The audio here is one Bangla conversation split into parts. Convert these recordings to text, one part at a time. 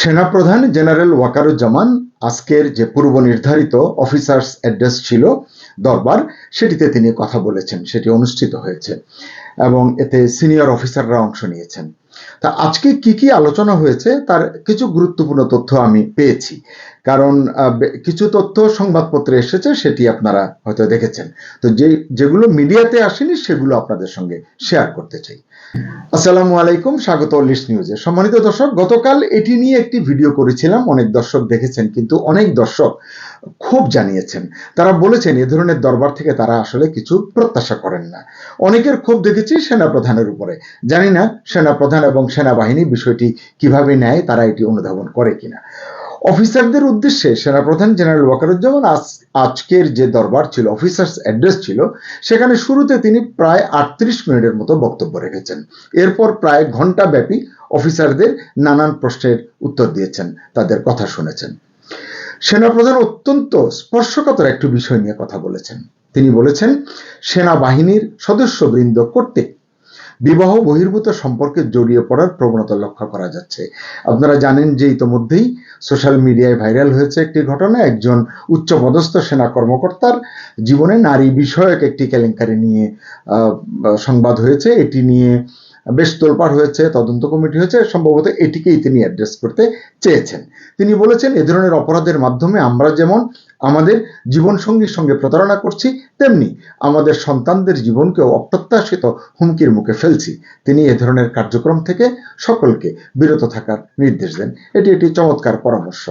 সেনাপ্রধান জেনারেল ওয়াকারুজ্জামান, আজকের যে পূর্ব নির্ধারিত অফিসার্স অ্যাড্রেস ছিল দরবার, সেটিতে তিনি কথা বলেছেন, সেটি অনুষ্ঠিত হয়েছে এবং এতে সিনিয়র অফিসাররা অংশ নিয়েছেন। তা আজকে কি কি আলোচনা হয়েছে তার কিছু গুরুত্বপূর্ণ তথ্য আমি পেয়েছি, কারণ কিছু তথ্য সংবাদপত্রে এসেছে, সেটি আপনারা হয়তো দেখেছেন। তো যে, যেগুলো মিডিয়াতে আসেনি, সেগুলো আপনাদের সঙ্গে শেয়ার করতে চাই। আসসালামু আলাইকুম, স্বাগত লিস্ট নিউজে সম্মানিত দর্শক, গতকাল এটি নিয়ে একটি ভিডিও করেছিলাম। অনেক দর্শক দেখেছেন, কিন্তু অনেক দর্শক খুব জানিয়েছেন। তারা বলেছেন, এ ধরনের দরবার থেকে তারা আসলে কিছু প্রত্যাশা করেন না। অনেকের ক্ষোভ দেখেছি সেনাপ্রধানের উপরে। জানি না সেনাপ্রধান এবং সেনাবাহিনী বিষয়টি কীভাবে নেয়, তারা এটি অনুধাবন করে কিনা। অফিসারদের উদ্দেশ্যে সেনাপ্রধান জেনারেল ওয়াকারুজ্জামান আজ, আজকের যে দরবার ছিল, অফিসার্স অ্যাড্রেস ছিল, সেখানে শুরুতে তিনি প্রায় আটত্রিশ মিনিটের মতো বক্তব্য রেখেছেন। এরপর প্রায় ঘণ্টা ব্যাপী অফিসারদের নানান প্রশ্নের উত্তর দিয়েছেন, তাদের কথা শুনেছেন। সেনাপ্রধান অত্যন্ত স্পর্শকাতর একটি বিষয় নিয়ে কথা বলেছেন। তিনি বলেছেন, সেনাবাহিনীর সদস্যবৃন্দ কর্তৃক বিবাহ বহির্ভূত সম্পর্কে জড়িয়ে পড়ার প্রবণতা লক্ষ্য করা যাচ্ছে। আপনারা জানেন যে ইতোমধ্যেই সোশ্যাল মিডিয়ায় ভাইরাল হয়েছে একটি ঘটনা। একজন উচ্চপদস্থ সেনা কর্মকর্তার জীবনে নারী বিষয়ক একটি কেলেঙ্কারি নিয়ে সংবাদ হয়েছে। এটি নিয়ে বেশ তোলপাড় হয়েছে, তদন্ত কমিটি হয়েছে। সম্ভবত এটিকেই তিনি অ্যাড্রেস করতে চেয়েছেন। তিনি বলেছেন, এ ধরনের অপরাধের মাধ্যমে আমরা যেমন আমাদের জীবনসঙ্গীর সঙ্গে প্রতারণা করছি, তেমনি আমাদের সন্তানদের জীবনকেও অপ্রত্যাশিত হুমকির মুখে ফেলছি। তিনি এ ধরনের কার্যক্রম থেকে সকলকে বিরত থাকার নির্দেশ দেন। এটি একটি চমৎকার পরামর্শ।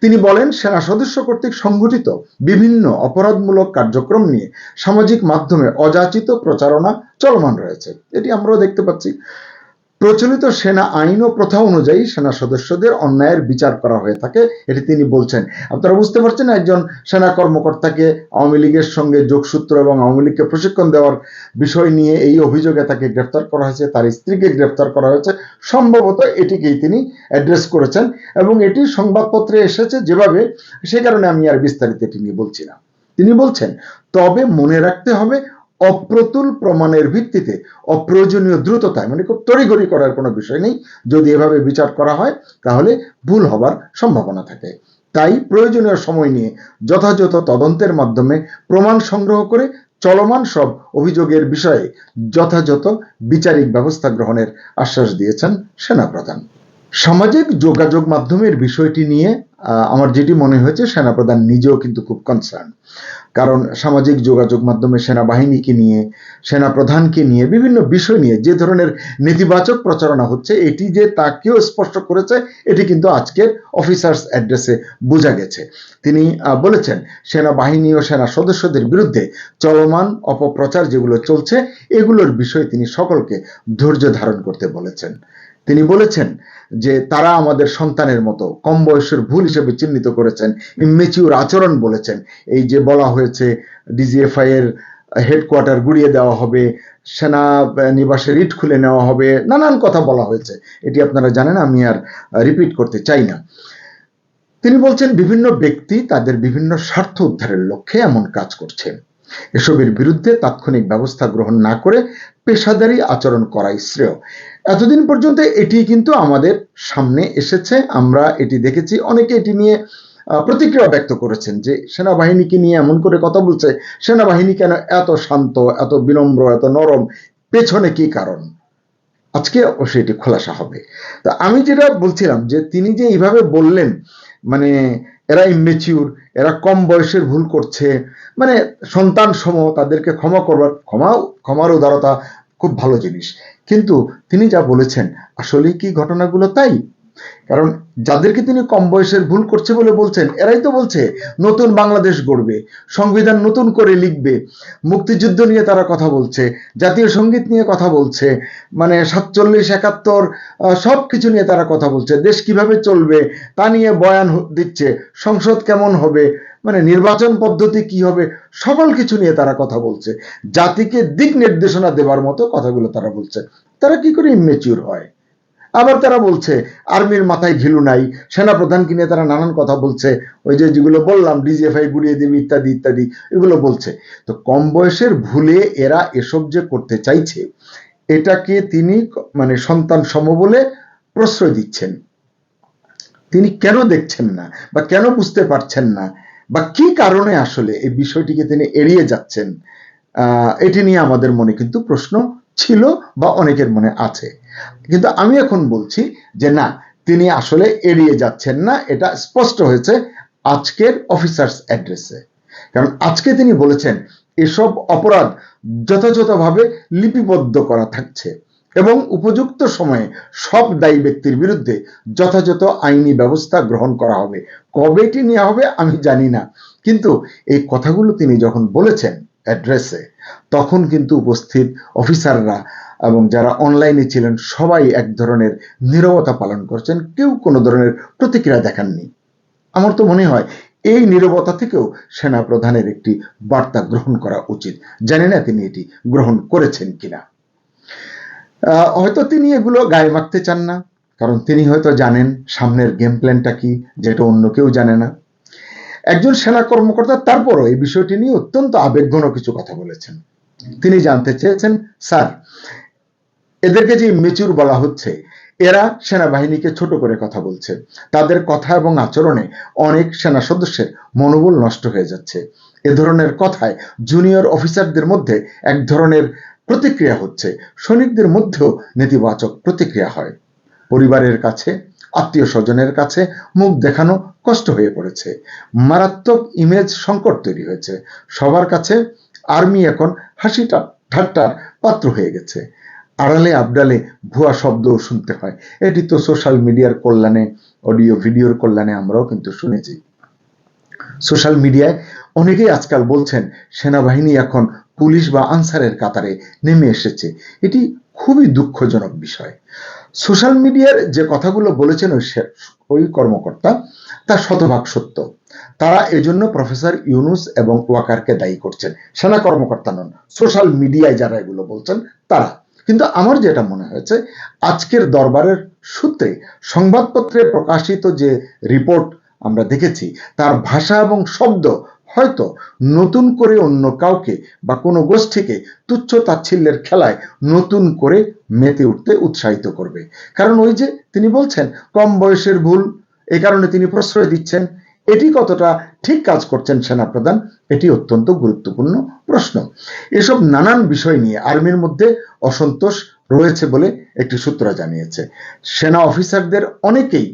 তিনি বলেন, সেনা সদস্য কর্তৃক সংঘটিত বিভিন্ন অপরাধমূলক কার্যক্রম নিয়ে সামাজিক মাধ্যমে অযাচিত প্রচারণা চলমান রয়েছে। এটি আমরাও দেখতে পাচ্ছি। প্রচলিত সেনা আইন ও প্রথা অনুযায়ী সেনা সদস্যদের অন্যায়ের বিচার করা হয়ে থাকে, এটি তিনি বলছেন। আপনারা বুঝতে পারছেন, একজন সেনা কর্মকর্তাকে আওয়ামী লীগের সঙ্গে যোগসূত্র এবং আওয়ামী লীগকে প্রশিক্ষণ দেওয়ার বিষয় নিয়ে এই অভিযোগে তাকে গ্রেফতার করা হয়েছে, তার স্ত্রীকে গ্রেফতার করা হয়েছে। সম্ভবত এটিকেই তিনি অ্যাড্রেস করেছেন এবং এটি সংবাদপত্রে এসেছে যেভাবে, সে কারণে আমি আর বিস্তারিত এটি নিয়ে বলছি না। তিনি বলছেন, তবে মনে রাখতে হবে অপ্রতুল প্রমাণের ভিত্তিতে, অপ্রয়োজনীয় দ্রুততায় মানে খুব তড়িঘড়ি করার কোনো বিষয় নেই, যদি এভাবে বিচার করা হয়, তাহলে ভুল হবার সম্ভাবনা থাকে। তাই প্রয়োজনীয় সময় নিয়ে যথাযথ তদন্তের মাধ্যমে প্রমাণ সংগ্রহ করে চলমান সব অভিযোগের বিষয়ে যথাযথ বিচারিক ব্যবস্থা গ্রহণের আশ্বাস দিয়েছেন সেনাপ্রধান। সামাজিক যোগাযোগ মাধ্যমের বিষয়টি নিয়ে আমার যেটি মনে হয়েছে, সেনাপ্রধান নিজেও কিন্তু খুব কনসার্ন কারণ সামাজিক যোগাযোগ মাধ্যমে সেনাবাহিনীকে নিয়ে, সেনাপ্রধানকে নিয়ে, বিভিন্ন বিষয় নিয়ে যে ধরনের নেতিবাচক প্রচারণা হচ্ছে, এটি যে তাকেও স্পষ্ট করেছে, এটি কিন্তু আজকের অফিসার্স অ্যাড্রেসে বোঝা গেছে। তিনি বলেছেন, সেনাবাহিনী ও সেনা সদস্যদের বিরুদ্ধে চলমান অপপ্রচার যেগুলো চলছে, এগুলোর বিষয়ে তিনি সকলকে ধৈর্য ধারণ করতে বলেছেন। তিনি বলেছেন যে তারা আমাদের সন্তানের মতো, কম বয়সের ভুল হিসেবে চিহ্নিত করেছেন ইমেচিউর আচরণ বলেছেন। এই যে বলা হয়েছে ডিজিএফআই এর হেডকোয়ার্টার গুড়িয়ে দেওয়া হবে, সেনা নিবাসের ইট খুলে নেওয়া হবে, নানান কথা বলা হয়েছে। এটি আপনারা জানেন, আমি আর রিপিট করতে চাই না। তিনি বলছেন, বিভিন্ন ব্যক্তি তাদের বিভিন্ন স্বার্থ উদ্ধারের লক্ষ্যে এমন কাজ করছে। এসবের বিরুদ্ধে তাৎক্ষণিক ব্যবস্থা গ্রহণ না করে পেশাদারি আচরণ করাই শ্রেয়। এতদিন পর্যন্ত এটি কিন্তু আমাদের সামনে এসেছে। আমরা এটি দেখেছি। অনেকে এটি নিয়ে প্রতিক্রিয়া ব্যক্ত করেছেন যে সেনাবাহিনীকে নিয়ে এমন করে কথা বলছে, সেনাবাহিনী কেন এত শান্ত, এত বিনম্র, এত নরম? পেছনে কি কারণ? আজকে অবশ্যই এটি খোলাসা হবে। তা আমি যেটা বলছিলাম যে তিনি যে এইভাবে বললেন মানে এরা ইমেচিউর এরা কম বয়সের ভুল করছে মানে সন্তান সম তাদেরকে ক্ষমা করবার, ক্ষমা, ক্ষমার উদারতা খুব ভালো জিনিস। কিন্তু তিনি যা বলেছেন আসলে কি ঘটনাগুলো তাই? কারণ যাদেরকে তিনি কম বয়সের ভুল করছে বলে বলছেন, এরাই তো বলছে, নতুন বাংলাদেশ গড়বে, সংবিধান নতুন করে লিখবে, মুক্তিযুদ্ধ নিয়ে তারা কথা বলছে, জাতীয় সংগীত নিয়ে কথা বলছে মানে সাতচল্লিশ, একাত্তর সব কিছু নিয়ে তারা কথা বলছে, দেশ কীভাবে চলবে তা নিয়ে বয়ান দিচ্ছে, সংসদ কেমন হবে মানে নির্বাচন পদ্ধতি কি হবে সকল কিছু নিয়ে তারা কথা বলছে, জাতিকে দিক নির্দেশনা দেবার মতো কথাগুলো তারা বলছে, তারা কি করে ইমেচিউর হয়? আবার তারা বলছে, আর্মির মাথায় ঘিলু নাই সেনাপ্রধানকে নিয়ে তারা নানান কথা বলছে, ওই যে যেগুলো বললাম, ডিজিএফআই গুড়িয়ে দেবে ইত্যাদি ইত্যাদি, এগুলো বলছে। তো কম বয়সের ভুলে এরা এসব যে করতে চাইছে, এটাকে তিনি মানে সন্তান সম বলে প্রশ্রয় দিচ্ছেন। তিনি কেন দেখছেন না, বা কেন বুঝতে পারছেন না, বা কি কারণে আসলে এই বিষয়টিকে তিনি এড়িয়ে যাচ্ছেন এটি নিয়ে আমাদের মনে কিন্তু প্রশ্ন ছিল বা অনেকের মনে আছে। কিন্তু আমি এখন বলছি যে না, তিনি আসলে এড়িয়ে যাচ্ছেন না, এটা স্পষ্ট হয়েছে আজকের অফিসার্স অ্যাড্রেসে। কারণ আজকে তিনি বলেছেন, এসব অপরাধ যথাযথভাবে লিপিবদ্ধ করা থাকছে এবং উপযুক্ত সময়ে সব দায়ী ব্যক্তির বিরুদ্ধে যথাযথ আইনি ব্যবস্থা গ্রহণ করা হবে। কবে এটি নেওয়া হবে আমি জানি না, কিন্তু এই কথাগুলো তিনি যখন বলেছেন অ্যাড্রেসে, তখন কিন্তু উপস্থিত অফিসাররা এবং যারা অনলাইনে ছিলেন, সবাই এক ধরনের নীরবতা পালন করছেন। কেউ কোনো ধরনের প্রতিক্রিয়া দেখাননি। আমার তো মনে হয়, এই নীরবতা থেকেও সেনা প্রধানের একটি বার্তা গ্রহণ করা উচিত। জানি না তিনি এটি গ্রহণ করেছেন কিনা। হয়তো তিনি এগুলো গায়ে মাখতে চান না, কারণ তিনি হয়তো জানেন সামনের গেম প্ল্যানটা কি, যেটা অন্য কেউ জানে না। একজন সেনা কর্মকর্তা তারপরও এই বিষয়টি নিয়ে অত্যন্ত আবেগঘন কিছু কথা বলেছেন। তিনি জানতে চেয়েছেন, স্যার এদেরকে যে মেচুর বলা হচ্ছে, এরা সেনাবাহিনীকে ছোট করে কথা বলছে। তাদের কথা এবং আচরণে অনেক সেনা সদস্যের মনোবল নষ্ট হয়ে যাচ্ছে। এ ধরনের কথায় জুনিয়র অফিসারদের মধ্যে এক ধরনের প্রতিক্রিয়া হচ্ছে। সৈনিকদের মধ্যেও নেতিবাচক প্রতিক্রিয়া হয়। পরিবারের কাছে আত্মীয় স্বজনের কাছে মুখ দেখানো কষ্ট হয়ে পড়েছে। মারাত্মক ইমেজ সংকট তৈরি হয়েছে। সবার কাছে আর্মি এখন হাসি টা- ঠাট্টার পাত্র হয়ে গেছে। আড়ালে আবডালে ভুয়া শব্দও শুনতে হয়। এটি তো সোশ্যাল মিডিয়ার কল্যাণে অডিও ভিডিওর কল্যাণে আমরাও কিন্তু শুনেছি। সোশ্যাল মিডিয়ায় অনেকেই আজকাল বলছেন, সেনাবাহিনী এখন পুলিশ বা আনসারের কাতারে নেমে এসেছে। এটি খুবই দুঃখজনক বিষয়। সোশ্যাল মিডিয়ার যে কথাগুলো বলেছেন ওই ওই কর্মকর্তা, তা শতভাগ সত্য। তারা এজন্য প্রফেসর ইউনুস এবং ওয়াকারকে দায়ী করছেন। সেনা কর্মকর্তা নন সোশ্যাল মিডিয়ায় যারা এগুলো বলছেন, তারা। কিন্তু আমার যেটা মনে হয়েছে, আজকের দরবারের সূত্রে সংবাদপত্রে প্রকাশিত যে রিপোর্ট আমরা দেখেছি, তার ভাষা এবং শব্দ হয়তো নতুন করে অন্য কাউকে বা কোনো গোষ্ঠীকে তুচ্ছ তাচ্ছিল্যের খেলায় নতুন করে মেতে উঠতে উৎসাহিত করবে। কারণ ওই যে তিনি বলছেন, কম বয়সের ভুল এই কারণে তিনি প্রশ্রয় দিচ্ছেন এটি কতটা ঠিক কাজ করছেন সেনাপ্রধান, এটি অত্যন্ত গুরুত্বপূর্ণ প্রশ্ন। এসব নানান বিষয় নিয়ে আর্মির মধ্যে অসন্তোষ রয়েছে বলে একটি সূত্র জানিয়েছে। সেনা অফিসারদের অনেকেই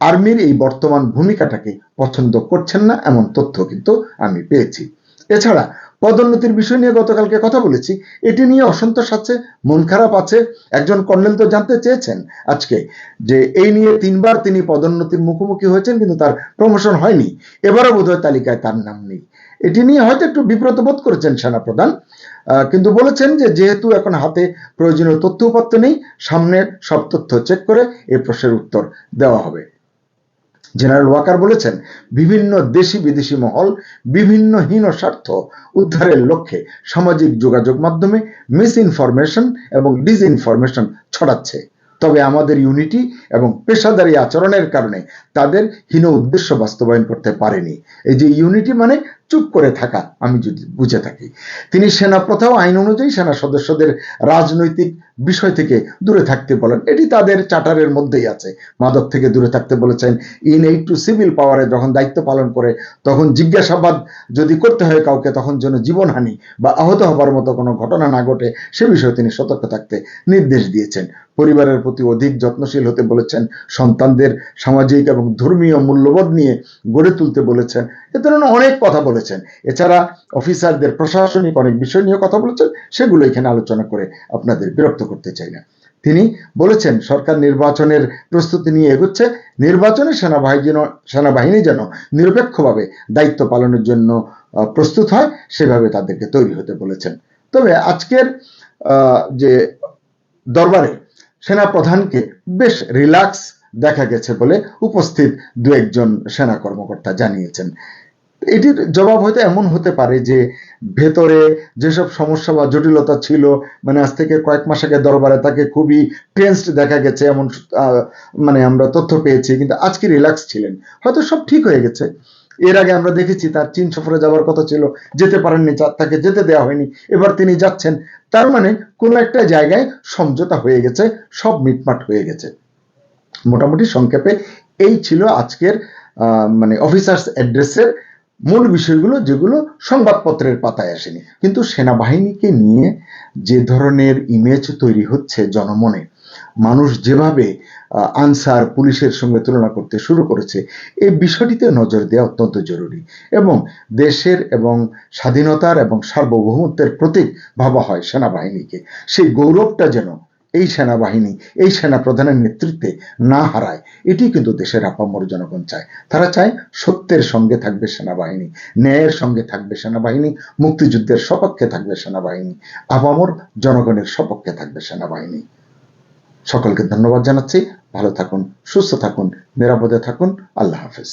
আর্মির এই বর্তমান ভূমিকাটাকে পছন্দ করছেন না, এমন তথ্য কিন্তু আমি পেয়েছি। এছাড়া পদোন্নতির বিষয় নিয়ে গতকালকে কথা বলেছি। এটি নিয়ে অসন্তোষ আছে, মন খারাপ আছে। একজন কর্নেল তো জানতে চেয়েছেন আজকে যে এই নিয়ে তিনবার তিনি পদোন্নতির মুখোমুখি হয়েছেন, কিন্তু তার প্রমোশন হয়নি। এবারও বোধহয় তালিকায় তার নাম নেই। এটি নিয়ে হয়তো একটু বিব্রত বোধ করেছেন সেনাপ্রধান। কিন্তু বলেছেন যে যেহেতু এখন হাতে প্রয়োজনীয় তথ্য উপাত্ত নেই, সামনের সব তথ্য চেক করে এই প্রশ্নের উত্তর দেওয়া হবে। জেনারেল ওয়াকার বলেছেন, বিভিন্ন দেশি বিদেশি মহল বিভিন্ন হীন স্বার্থ উদ্ধারের লক্ষ্যে সামাজিক যোগাযোগ মাধ্যমে মিস ইনফরমেশন এবং ডিসইনফরমেশন ছড়াচ্ছে। তবে আমাদের ইউনিটি এবং পেশাদারী আচরণের কারণে তাদের হীন উদ্দেশ্য বাস্তবায়ন করতে পারেনি। এই যে ইউনিটি মানে চুপ করে থাকা, আমি যদি বুঝে থাকি। তিনি সেনা প্রথা আইন অনুযায়ী সেনা সদস্যদের রাজনৈতিক বিষয় থেকে দূরে থাকতে বলেন। এটি তাদের চার্টারের মধ্যেই আছে। মাদক থেকে দূরে থাকতে বলেছেন ইন এইট টু সিভিল পাওয়ারে যখন দায়িত্ব পালন করে, তখন জিজ্ঞাসাবাদ যদি করতে হয় কাউকে, তখন যেন জীবনহানি বা আহত হবার মতো কোনো ঘটনা না ঘটে, সে বিষয়ে তিনি সতর্ক থাকতে নির্দেশ দিয়েছেন। পরিবারের প্রতি অধিক যত্নশীল হতে বলেছেন, সন্তানদের সামাজিক এবং ধর্মীয় মূল্যবোধ নিয়ে গড়ে তুলতে বলেছেন। এ ধরনের অনেক কথা বলেছেন। এছাড়া অফিসারদের প্রশাসনিক অনেক বিষয় নিয়ে কথা বলেছেন, সেগুলো এখানে আলোচনা করে আপনাদের বিরক্ত করতে চাই না। তিনি বলেছেন, সরকার নির্বাচনের প্রস্তুতি নিয়ে এগোচ্ছে, নির্বাচনে সেনাবাহিনী সেনাবাহিনী যেন নিরপেক্ষভাবে দায়িত্ব পালনের জন্য প্রস্তুত হয়, সেভাবে তাদেরকে তৈরি হতে বলেছেন। তবে আজকের যে দরবারে সেনা প্রধানকে বেশ রিল্যাক্স দেখা গেছে বলে উপস্থিত দু একজন সেনা কর্মকর্তা জানিয়েছেন। এটির জবাব হয়তো এমন হতে পারে যে ভেতরে যেসব সমস্যা বা জটিলতা ছিল মানে আজ থেকে কয়েক মাস আগে দরবারে তাকে খুবই টেন্সড দেখা গেছে এমন মানে আমরা তথ্য পেয়েছি, কিন্তু আজকে রিল্যাক্স ছিলেন। হয়তো সব ঠিক হয়ে গেছে। এর আগে আমরা দেখেছি তার চীন সফরে যাওয়ার কথা ছিল, যেতে পারেননি তাকে যেতে দেওয়া হয়নি। এবার তিনি যাচ্ছেন, তার মানে কোনো একটা জায়গায় সমঝোতা হয়ে গেছে, সব মিটমাট হয়ে গেছে। মোটামুটি সংক্ষেপে এই ছিল আজকের মানে অফিসার্স অ্যাড্রেসের মূল বিষয়গুলো যেগুলো সংবাদপত্রের পাতায় আসেনি। কিন্তু সেনাবাহিনীকে নিয়ে যে ধরনের ইমেজ তৈরি হচ্ছে জনমনে, মানুষ যেভাবে আনসার পুলিশের সঙ্গে তুলনা করতে শুরু করেছে এই বিষয়টিতে নজর দেওয়া অত্যন্ত জরুরি এবং দেশের এবং স্বাধীনতার এবং সার্বভৌমত্বের প্রতীক ভাবা হয় সেনাবাহিনীকে। সেই গৌরবটা যেন এই সেনাবাহিনী, এই সেনা প্রধানের নেতৃত্বে না হারায়, এটি কিন্তু দেশের আপামর জনগণ চায়। তারা চায় সত্যের সঙ্গে থাকবে সেনাবাহিনী, ন্যায়ের সঙ্গে থাকবে সেনাবাহিনী, মুক্তিযুদ্ধের সপক্ষে থাকবে সেনাবাহিনী, আপামর জনগণের সপক্ষে থাকবে সেনাবাহিনী। সকলকে ধন্যবাদ জানাচ্ছি। ভালো থাকুন, সুস্থ থাকুন, নিরাপদে থাকুন। আল্লাহ হাফেজ।